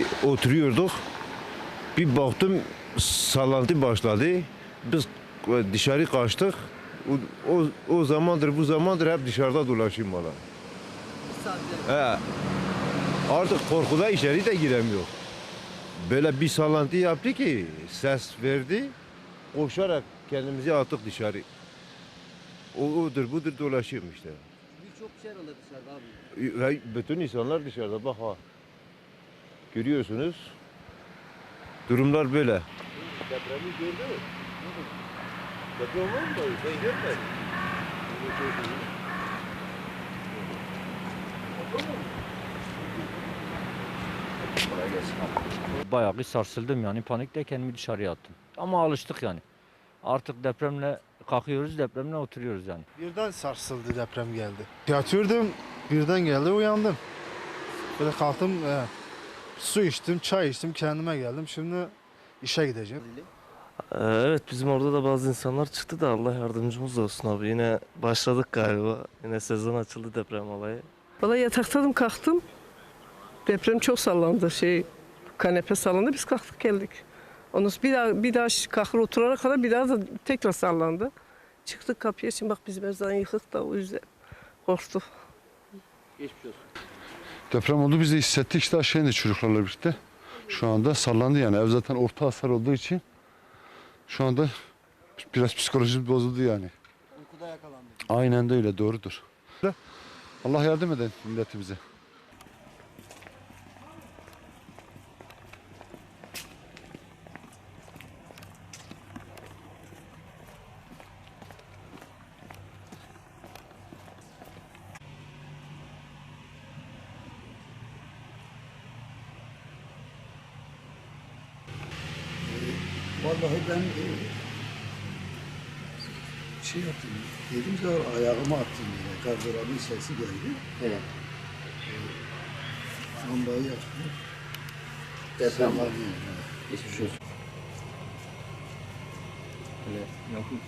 e, oturuyorduk. Bir baktım sallantı başladı. Biz e, dışarı kaçtık. O, o, o zamandır bu zamandır hep dışarıda dolaşayım valla. He. Artık korkuda içeri de giremiyor. Böyle bir sallantı yaptı ki ses verdi. Koşarak kendimizi attık dışarı. O odur budur dolaşıyorum işte. Birçok şey dışarıda abi. Ya, Bütün insanlar dışarıda bak ha. Görüyorsunuz. Durumlar böyle. Depremi gördün mü? Deprem var mı? Sen görmedin. Bayağı bir sarsıldım yani panikle kendimi dışarıya attım. Ama alıştık yani. Artık depremle kalkıyoruz, depremle oturuyoruz yani. Birden sarsıldı deprem geldi. Yatıyordum birden geldi uyandım. Böyle kalktım e, su içtim çay içtim kendime geldim. Şimdi işe gideceğim. Ee, Evet bizim orada da bazı insanlar çıktı da Allah yardımcımız olsun abi. Yine başladık galiba. Yine sezon açıldı deprem olayı. Valla yataktan kalktım. Deprem çok sallandı. Şey kanepe sallandı. Biz kalktık geldik. Ondan sonra bir daha bir daha kalkır oturana kadar bir daha da tekrar sallandı. Çıktık kapıya şimdi bak bizim evden yıkık da o yüzden korktuk. Geçmiş olsun. Deprem oldu biz de hissettik işte aşağı indik çocuklarla birlikte. Şu anda sallandı yani ev zaten orta hasar olduğu için şu anda biraz psikolojimiz bozuldu yani. Uykuda yakalandık. Aynen de öyle doğrudur. Allah yardım eden milletimize. Vallahi ben e, şey yaptım, dedim ki ayağımı attım yine. Gardıranın sesi geldi. Evet. Lambayı yaktım. Deprem var. Geçmiş olsun. Öyle yakın